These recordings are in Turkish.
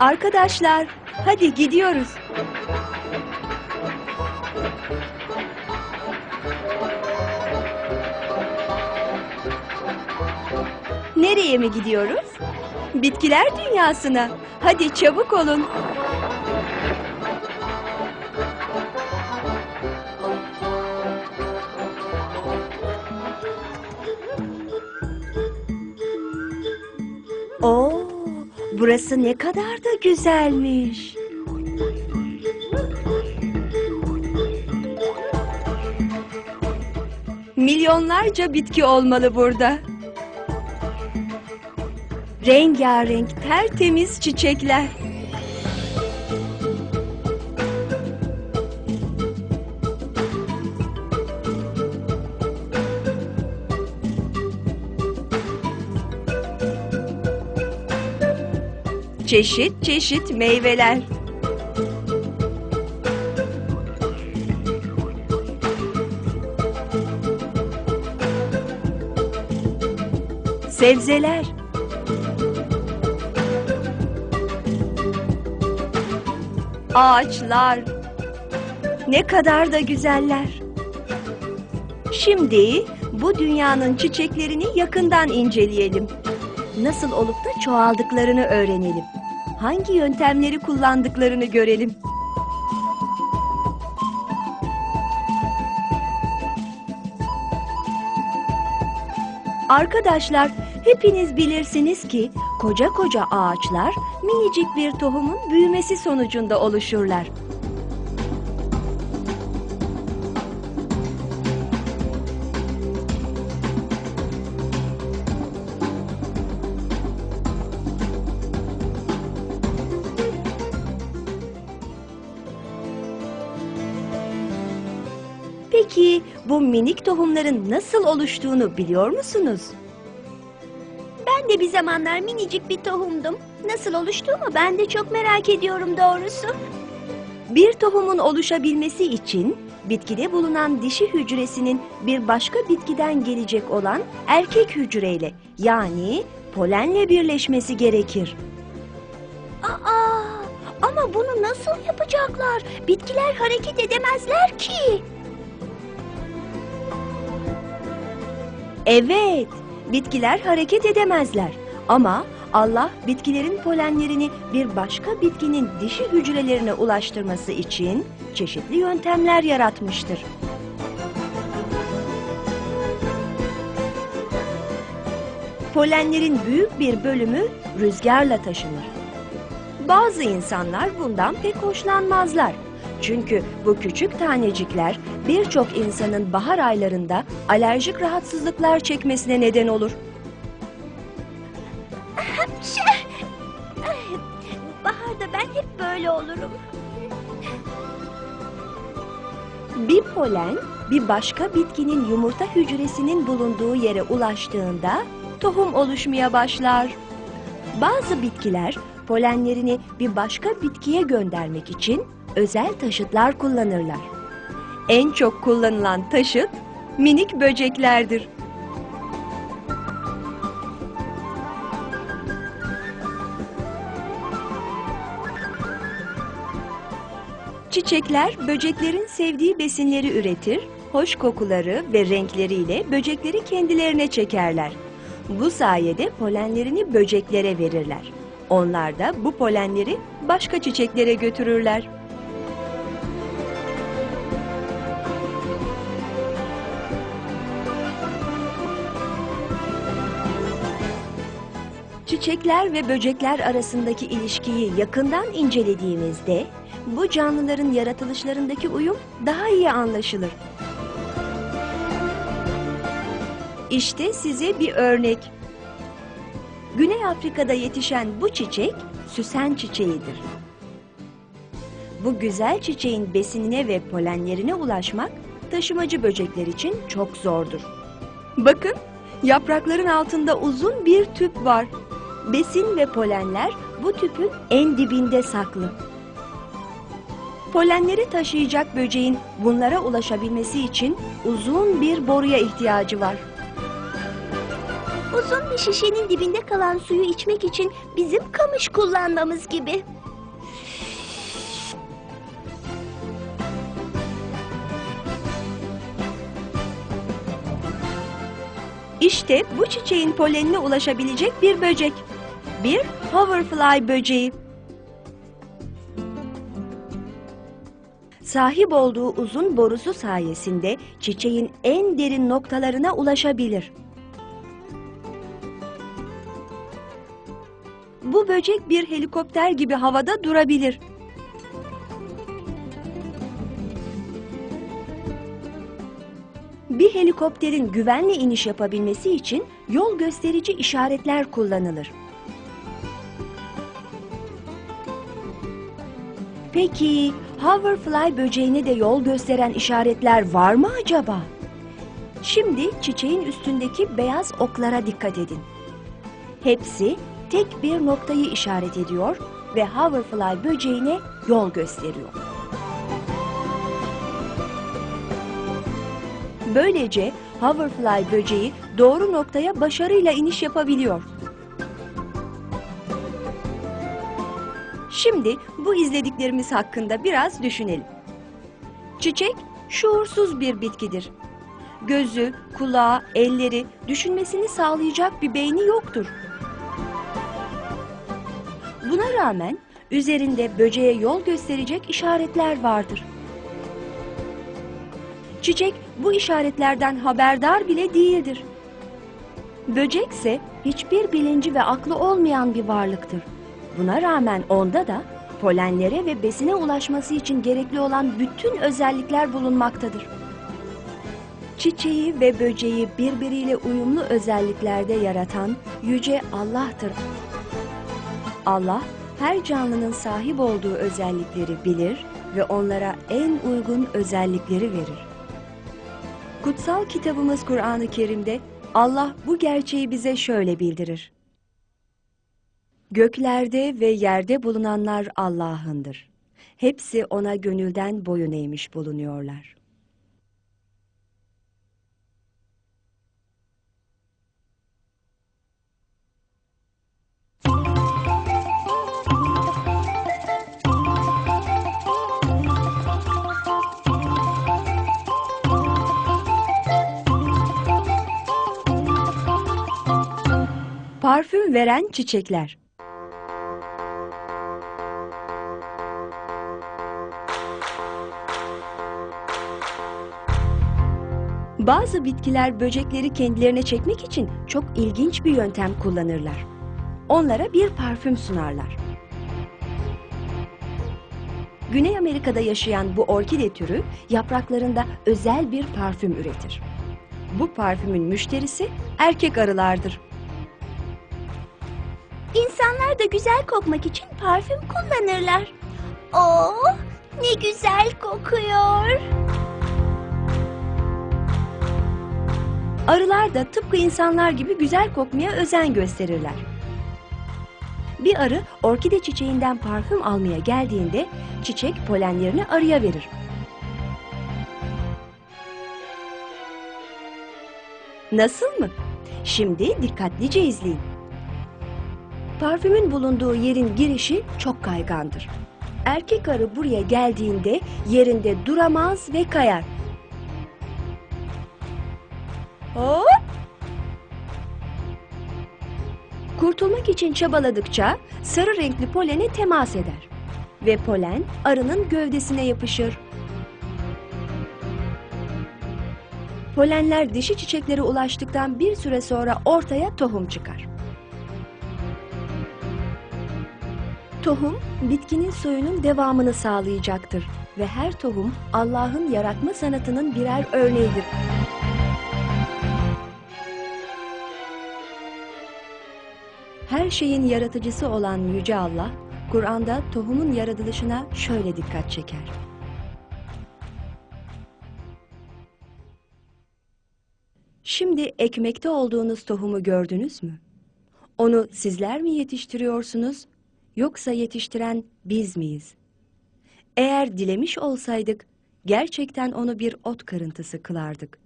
Arkadaşlar, hadi gidiyoruz. Nereye mi gidiyoruz? Bitkiler dünyasına. Hadi çabuk olun. Burası ne kadar da güzelmiş. Milyonlarca bitki olmalı burada. Rengarenk, tertemiz çiçekler. Çeşit çeşit meyveler. Sebzeler. Ağaçlar. Ne kadar da güzeller. Şimdi bu dünyanın çiçeklerini yakından inceleyelim. Nasıl olup da çoğaldıklarını öğrenelim. Hangi yöntemleri kullandıklarını görelim. Arkadaşlar, hepiniz bilirsiniz ki koca koca ağaçlar minicik bir tohumun büyümesi sonucunda oluşurlar. Bu minik tohumların nasıl oluştuğunu biliyor musunuz? Ben de bir zamanlar minicik bir tohumdum. Nasıl oluştuğumu ben de çok merak ediyorum doğrusu. Bir tohumun oluşabilmesi için bitkide bulunan dişi hücresinin bir başka bitkiden gelecek olan erkek hücreyle yani polenle birleşmesi gerekir. Aa, ama bunu nasıl yapacaklar? Bitkiler hareket edemezler ki. Evet, bitkiler hareket edemezler. Ama Allah bitkilerin polenlerini bir başka bitkinin dişi hücrelerine ulaştırması için çeşitli yöntemler yaratmıştır. Polenlerin büyük bir bölümü rüzgarla taşınır. Bazı insanlar bundan pek hoşlanmazlar. Çünkü bu küçük tanecikler birçok insanın bahar aylarında alerjik rahatsızlıklar çekmesine neden olur. Şey, baharda ben hep böyle olurum. Bir polen bir başka bitkinin yumurta hücresinin bulunduğu yere ulaştığında tohum oluşmaya başlar. Bazı bitkiler polenlerini bir başka bitkiye göndermek için özel taşıtlar kullanırlar. En çok kullanılan taşıt minik böceklerdir. Çiçekler böceklerin sevdiği besinleri üretir, hoş kokuları ve renkleriyle böcekleri kendilerine çekerler. Bu sayede polenlerini böceklere verirler. Onlar da bu polenleri başka çiçeklere götürürler. Çiçekler ve böcekler arasındaki ilişkiyi yakından incelediğimizde bu canlıların yaratılışlarındaki uyum daha iyi anlaşılır. İşte size bir örnek. Güney Afrika'da yetişen bu çiçek süsen çiçeğidir. Bu güzel çiçeğin besinine ve polenlerine ulaşmak taşımacı böcekler için çok zordur. Bakın, yaprakların altında uzun bir tüp var. Besin ve polenler bu tüpün en dibinde saklı. Polenleri taşıyacak böceğin bunlara ulaşabilmesi için uzun bir boruya ihtiyacı var. Uzun bir şişenin dibinde kalan suyu içmek için bizim kamış kullanmamız gibi. İşte bu çiçeğin polenine ulaşabilecek bir böcek. Bir hoverfly böceği. Sahip olduğu uzun borusu sayesinde çiçeğin en derin noktalarına ulaşabilir. Bu böcek bir helikopter gibi havada durabilir. Bir helikopterin güvenle iniş yapabilmesi için yol gösterici işaretler kullanılır. Peki hoverfly böceğine de yol gösteren işaretler var mı acaba? Şimdi çiçeğin üstündeki beyaz oklara dikkat edin. Hepsi tek bir noktayı işaret ediyor ve hoverfly böceğine yol gösteriyor. Böylece hoverfly böceği doğru noktaya başarıyla iniş yapabiliyor. Şimdi bu izlediklerimiz hakkında biraz düşünelim. Çiçek şuursuz bir bitkidir. Gözü, kulağı, elleri düşünmesini sağlayacak bir beyni yoktur. Buna rağmen üzerinde böceğe yol gösterecek işaretler vardır. Çiçek bu işaretlerden haberdar bile değildir. Böcekse hiçbir bilinci ve aklı olmayan bir varlıktır. Buna rağmen onda da polenlere ve besine ulaşması için gerekli olan bütün özellikler bulunmaktadır. Çiçeği ve böceği birbiriyle uyumlu özelliklerde yaratan yüce Allah'tır. Allah her canlının sahip olduğu özellikleri bilir ve onlara en uygun özellikleri verir. Kutsal kitabımız Kur'an-ı Kerim'de Allah bu gerçeği bize şöyle bildirir. Göklerde ve yerde bulunanlar Allah'ındır. Hepsi ona gönülden boyun eğmiş bulunuyorlar. Parfüm veren çiçekler. Bazı bitkiler böcekleri kendilerine çekmek için çok ilginç bir yöntem kullanırlar. Onlara bir parfüm sunarlar. Güney Amerika'da yaşayan bu orkide türü yapraklarında özel bir parfüm üretir. Bu parfümün müşterisi erkek arılardır. İnsanlar da güzel kokmak için parfüm kullanırlar. Oh, ne güzel kokuyor. Arılar da tıpkı insanlar gibi güzel kokmaya özen gösterirler. Bir arı orkide çiçeğinden parfüm almaya geldiğinde çiçek polenlerini arıya verir. Nasıl mı? Şimdi dikkatlice izleyin. Parfümün bulunduğu yerin girişi çok kaygandır. Erkek arı buraya geldiğinde yerinde duramaz ve kayar. Hop! Kurtulmak için çabaladıkça sarı renkli polene temas eder. Ve polen arının gövdesine yapışır. Polenler dişi çiçeklere ulaştıktan bir süre sonra ortaya tohum çıkar. Tohum, bitkinin soyunun devamını sağlayacaktır ve her tohum Allah'ın yaratma sanatının birer örneğidir. Her şeyin yaratıcısı olan Yüce Allah, Kur'an'da tohumun yaratılışına şöyle dikkat çeker. Şimdi ekmekte olduğunuz tohumu gördünüz mü? Onu sizler mi yetiştiriyorsunuz, yoksa yetiştiren biz miyiz? Eğer dilemiş olsaydık, gerçekten onu bir ot kırıntısı kılardık.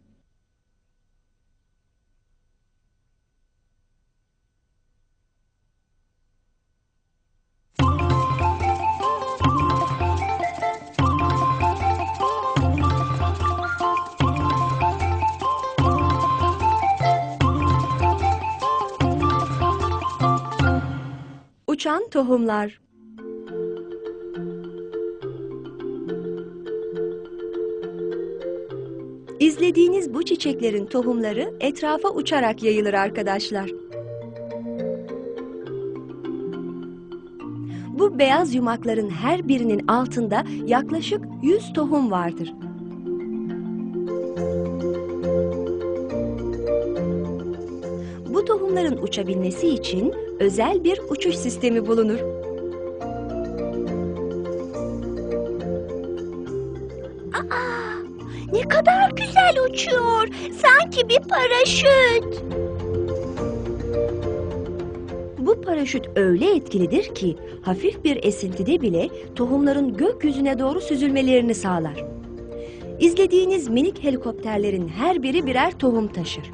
Uçan tohumlar. İzlediğiniz bu çiçeklerin tohumları etrafa uçarak yayılır arkadaşlar. Bu beyaz yumakların her birinin altında yaklaşık 100 tohum vardır. Bu tohumların uçabilmesi için özel bir uçuş sistemi bulunur. Aa, ne kadar güzel uçuyor. Sanki bir paraşüt. Bu paraşüt öyle etkilidir ki hafif bir esintide bile tohumların gökyüzüne doğru süzülmelerini sağlar. İzlediğiniz minik helikopterlerin her biri birer tohum taşır.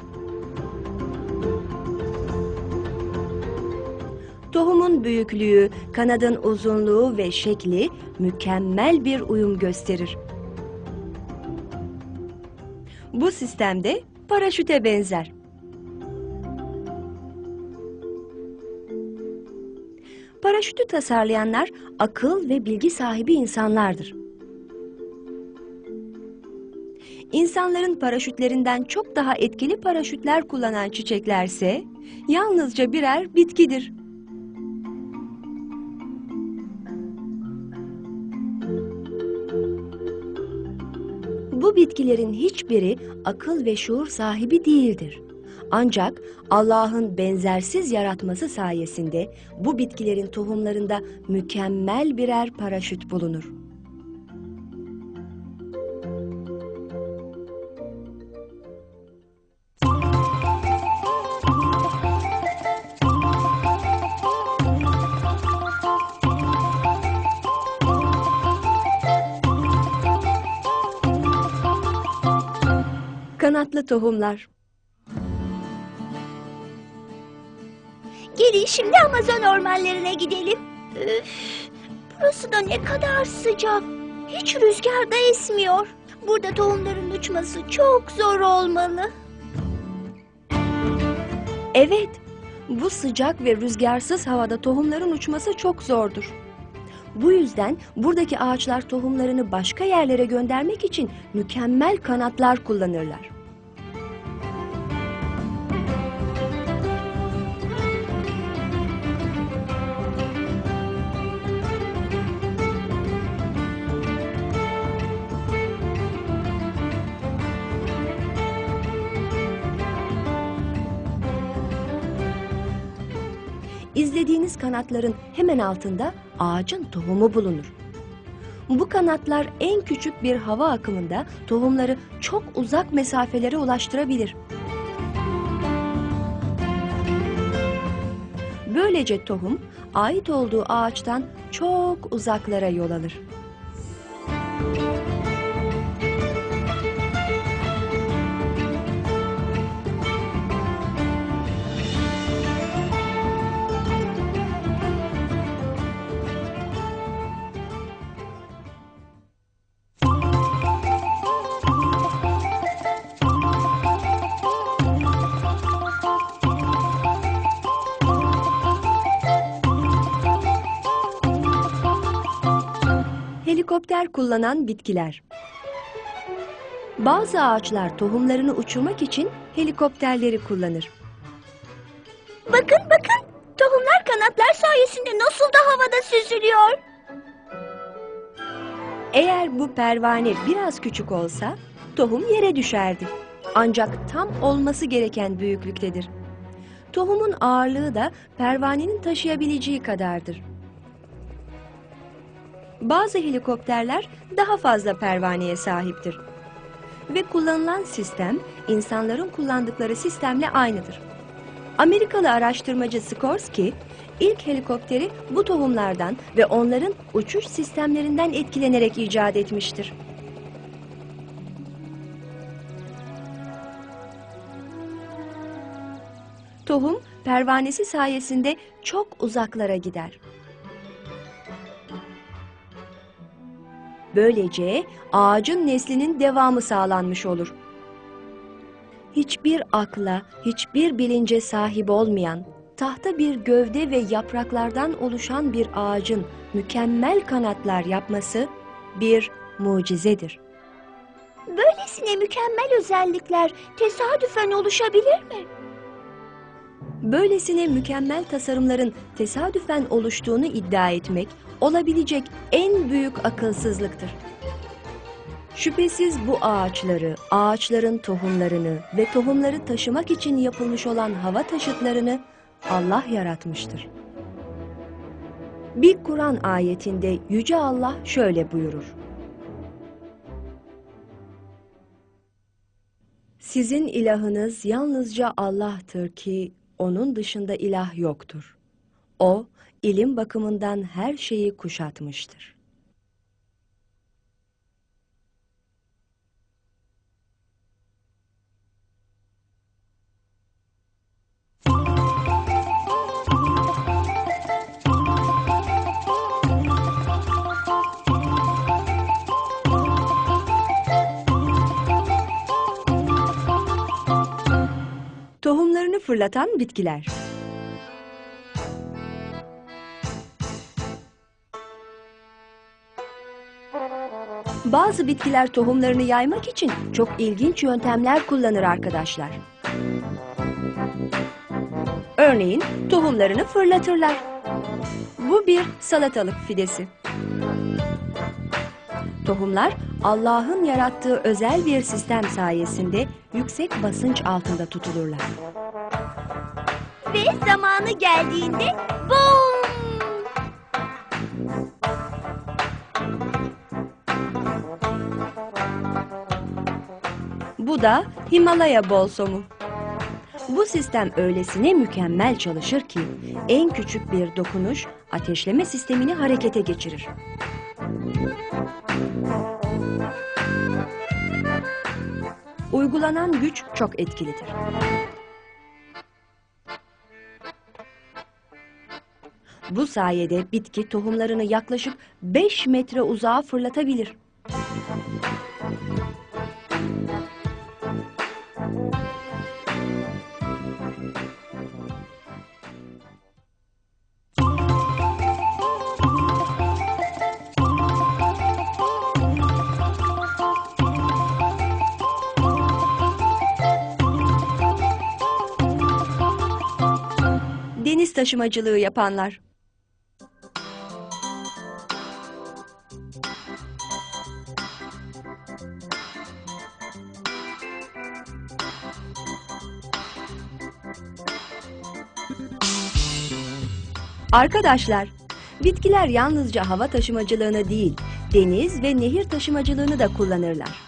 Büyüklüğü, kanadın uzunluğu ve şekli mükemmel bir uyum gösterir. Bu sistemde paraşüte benzer. Paraşütü tasarlayanlar akıl ve bilgi sahibi insanlardır. İnsanların paraşütlerinden çok daha etkili paraşütler kullanan çiçeklerse yalnızca birer bitkidir. Bitkilerin hiçbiri akıl ve şuur sahibi değildir. Ancak Allah'ın benzersiz yaratması sayesinde bu bitkilerin tohumlarında mükemmel birer paraşüt bulunur. Kanatlı tohumlar Gelin şimdi Amazon ormanlarına gidelim. Üf, burası da ne kadar sıcak. Hiç rüzgar da esmiyor. Burada tohumların uçması çok zor olmalı. Evet, bu sıcak ve rüzgarsız havada tohumların uçması çok zordur. Bu yüzden buradaki ağaçlar tohumlarını başka yerlere göndermek için mükemmel kanatlar kullanırlar. Kanatların hemen altında ağacın tohumu bulunur. Bu kanatlar en küçük bir hava akımında tohumları çok uzak mesafelere ulaştırabilir. Böylece tohum ait olduğu ağaçtan çok uzaklara yol alır. Helikopter kullanan bitkiler. Bazı ağaçlar tohumlarını uçurmak için helikopterleri kullanır. Bakın bakın. Tohumlar kanatlar sayesinde nasıl da havada süzülüyor. Eğer bu pervane biraz küçük olsa tohum yere düşerdi. Ancak tam olması gereken büyüklüktedir. Tohumun ağırlığı da pervanenin taşıyabileceği kadardır. Bazı helikopterler daha fazla pervaneye sahiptir. Ve kullanılan sistem insanların kullandıkları sistemle aynıdır. Amerikalı araştırmacı Skorsky ilk helikopteri bu tohumlardan ve onların uçuş sistemlerinden etkilenerek icat etmiştir. Tohum pervanesi sayesinde çok uzaklara gider. Böylece ağacın neslinin devamı sağlanmış olur. Hiçbir akla, hiçbir bilince sahip olmayan, tahta bir gövde ve yapraklardan oluşan bir ağacın mükemmel kanatlar yapması bir mucizedir. Böylesine mükemmel özellikler tesadüfen oluşabilir mi? Böylesine mükemmel tasarımların tesadüfen oluştuğunu iddia etmek olabilecek en büyük akılsızlıktır. Şüphesiz bu ağaçları, ağaçların tohumlarını ve tohumları taşımak için yapılmış olan hava taşıtlarını Allah yaratmıştır. Bir Kur'an ayetinde Yüce Allah şöyle buyurur. Sizin ilahınız yalnızca Allah'tır ki onun dışında ilah yoktur. O, ilim bakımından her şeyi kuşatmıştır. Tohumlarını fırlatan bitkiler. Bazı bitkiler tohumlarını yaymak için çok ilginç yöntemler kullanır arkadaşlar. Örneğin tohumlarını fırlatırlar. Bu bir salatalık fidesi. Tohumlar Allah'ın yarattığı özel bir sistem sayesinde yüksek basınç altında tutulurlar. Ve zamanı geldiğinde bum! Bu da Himalaya bolsomu. Bu sistem öylesine mükemmel çalışır ki en küçük bir dokunuş ateşleme sistemini harekete geçirir. Uygulanan güç çok etkilidir. Bu sayede bitki tohumlarını yaklaşık 5 metre uzağa fırlatabilir. Taşımacılığı yapanlar. Arkadaşlar, bitkiler yalnızca hava taşımacılığını değil, deniz ve nehir taşımacılığını da kullanırlar.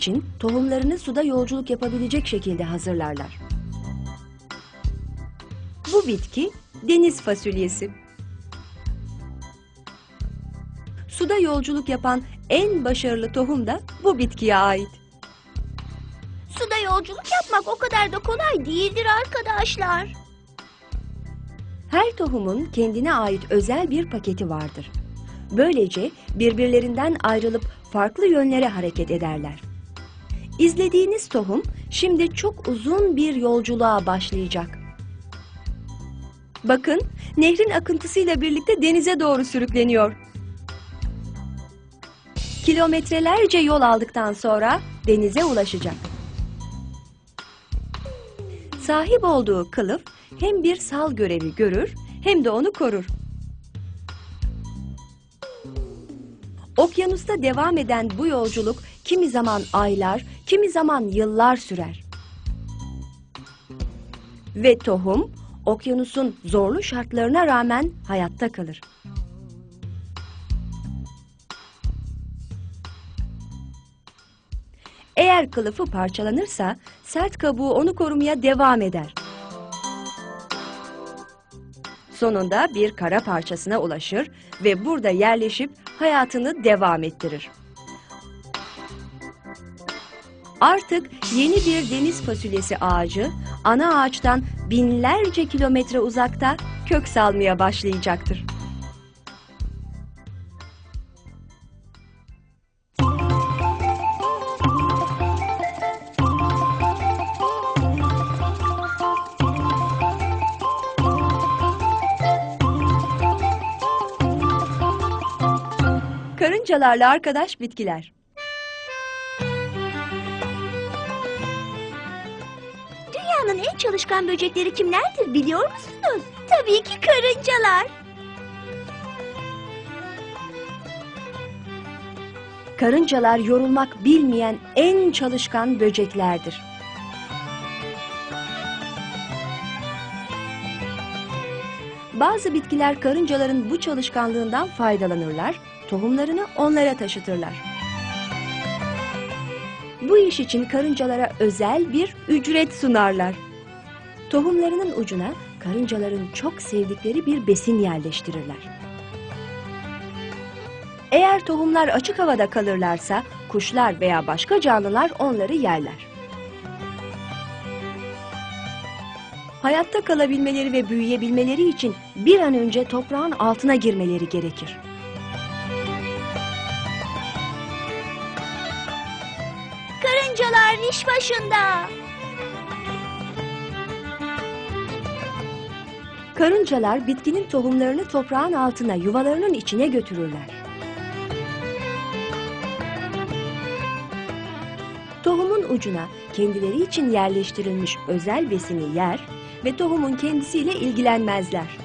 İçin tohumlarını suda yolculuk yapabilecek şekilde hazırlarlar. Bu bitki deniz fasulyesi. Suda yolculuk yapan en başarılı tohum da bu bitkiye ait. Suda yolculuk yapmak o kadar da kolay değildir arkadaşlar. Her tohumun kendine ait özel bir paketi vardır. Böylece birbirlerinden ayrılıp farklı yönlere hareket ederler. İzlediğiniz tohum şimdi çok uzun bir yolculuğa başlayacak. Bakın, nehrin akıntısıyla birlikte denize doğru sürükleniyor. Kilometrelerce yol aldıktan sonra denize ulaşacak. Sahip olduğu kılıf hem bir sal görevi görür hem de onu korur. Okyanusta devam eden bu yolculuk kimi zaman aylar, kimi zaman yıllar sürer. Ve tohum okyanusun zorlu şartlarına rağmen hayatta kalır. Eğer kılıfı parçalanırsa sert kabuğu onu korumaya devam eder. Sonunda bir kara parçasına ulaşır ve burada yerleşip hayatını devam ettirir. Artık yeni bir deniz fasulyesi ağacı ana ağaçtan binlerce kilometre uzakta kök salmaya başlayacaktır. Karıncalarla arkadaş bitkiler. Çalışkan böcekleri kimlerdir biliyor musunuz? Tabii ki karıncalar. Karıncalar yorulmak bilmeyen en çalışkan böceklerdir. Bazı bitkiler karıncaların bu çalışkanlığından faydalanırlar, tohumlarını onlara taşıtırlar. Bu iş için karıncalara özel bir ücret sunarlar. Tohumlarının ucuna karıncaların çok sevdikleri bir besin yerleştirirler. Eğer tohumlar açık havada kalırlarsa kuşlar veya başka canlılar onları yerler. Hayatta kalabilmeleri ve büyüyebilmeleri için bir an önce toprağın altına girmeleri gerekir. Karıncalar iş başında. Karıncalar bitkinin tohumlarını toprağın altına yuvalarının içine götürürler. Tohumun ucuna kendileri için yerleştirilmiş özel besini yer ve tohumun kendisiyle ilgilenmezler.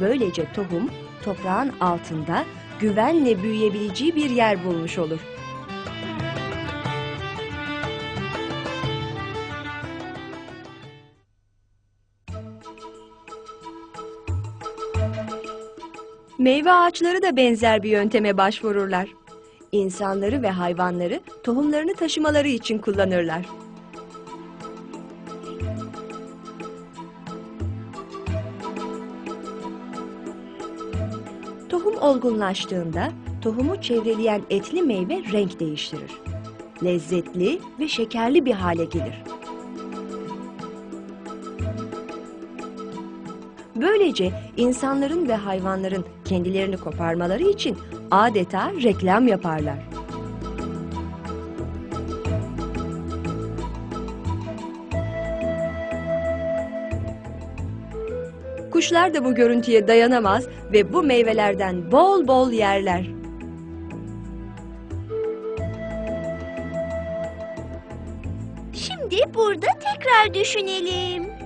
Böylece tohum toprağın altında güvenle büyüyebileceği bir yer bulmuş olur. Meyve ağaçları da benzer bir yönteme başvururlar. İnsanları ve hayvanları tohumlarını taşımaları için kullanırlar. Tohum olgunlaştığında tohumu çevreleyen etli meyve renk değiştirir. Lezzetli ve şekerli bir hale gelir. Böylece insanların ve hayvanların kendilerini koparmaları için adeta reklam yaparlar. Kuşlar da bu görüntüye dayanamaz ve bu meyvelerden bol bol yerler. Şimdi burada tekrar düşünelim.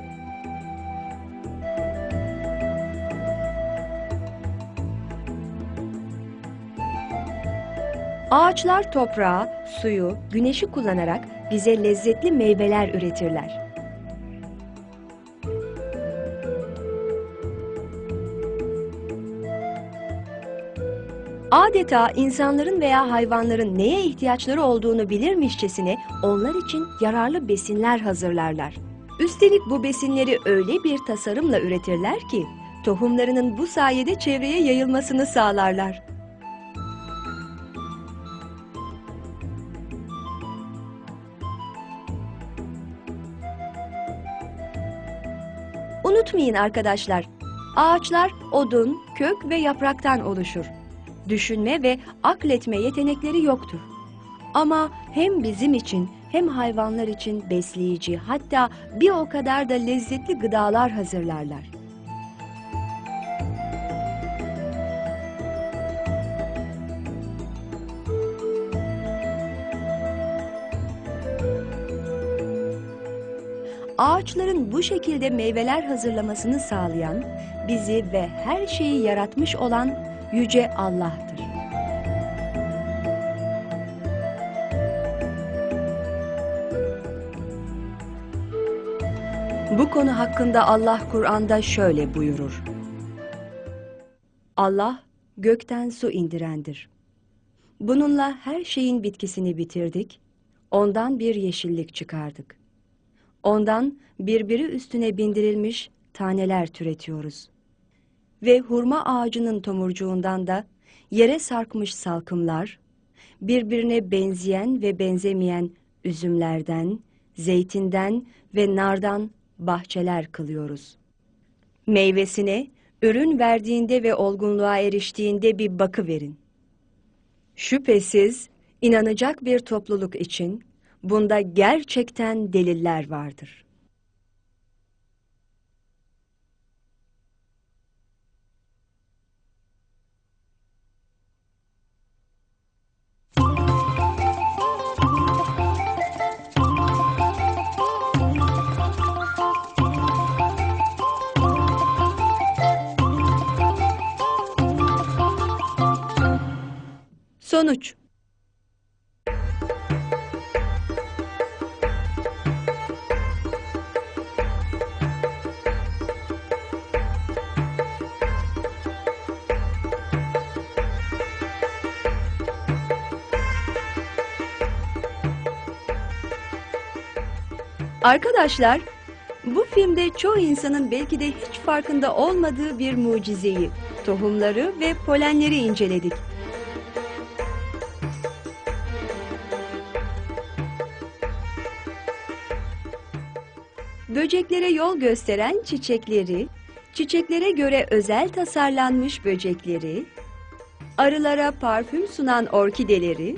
Ağaçlar toprağı, suyu, güneşi kullanarak bize lezzetli meyveler üretirler. Adeta insanların veya hayvanların neye ihtiyaçları olduğunu bilirmişçesine onlar için yararlı besinler hazırlarlar. Üstelik bu besinleri öyle bir tasarımla üretirler ki tohumlarının bu sayede çevreye yayılmasını sağlarlar. Unutmayın arkadaşlar, ağaçlar odun, kök ve yapraktan oluşur. Düşünme ve akletme yetenekleri yoktur. Ama hem bizim için hem hayvanlar için besleyici hatta bir o kadar da lezzetli gıdalar hazırlarlar. Ağaçların bu şekilde meyveler hazırlamasını sağlayan, bizi ve her şeyi yaratmış olan Yüce Allah'tır. Bu konu hakkında Allah Kur'an'da şöyle buyurur. Allah gökten su indirendir. Bununla her şeyin bitkisini bitirdik, ondan bir yeşillik çıkardık. Ondan birbiri üstüne bindirilmiş taneler türetiyoruz. Ve hurma ağacının tomurcuğundan da yere sarkmış salkımlar, birbirine benzeyen ve benzemeyen üzümlerden, zeytinden ve nardan bahçeler kılıyoruz. Meyvesine, ürün verdiğinde ve olgunluğa eriştiğinde bir bakı verin. Şüphesiz inanacak bir topluluk için Bunda gerçekten deliller vardır. Sonuç Arkadaşlar, bu filmde çoğu insanın belki de hiç farkında olmadığı bir mucizeyi, tohumları ve polenleri inceledik. Böceklere yol gösteren çiçekleri, çiçeklere göre özel tasarlanmış böcekleri, arılara parfüm sunan orkideleri,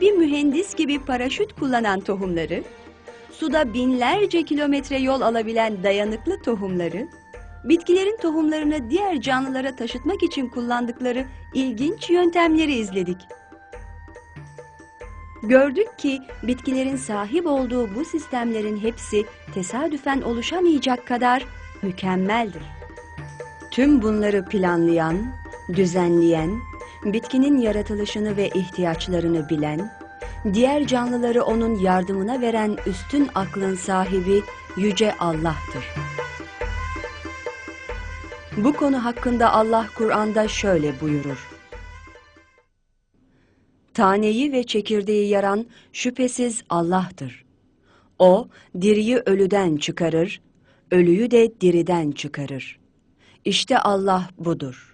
bir mühendis gibi paraşüt kullanan tohumları, suda binlerce kilometre yol alabilen dayanıklı tohumları, bitkilerin tohumlarını diğer canlılara taşıtmak için kullandıkları ilginç yöntemleri izledik. Gördük ki bitkilerin sahip olduğu bu sistemlerin hepsi tesadüfen oluşamayacak kadar mükemmeldir. Tüm bunları planlayan, düzenleyen, bitkinin yaratılışını ve ihtiyaçlarını bilen, diğer canlıları onun yardımına veren üstün aklın sahibi Yüce Allah'tır. Bu konu hakkında Allah Kur'an'da şöyle buyurur. Taneyi ve çekirdeği yaran şüphesiz Allah'tır. O, diriyi ölüden çıkarır, ölüyü de diriden çıkarır. İşte Allah budur.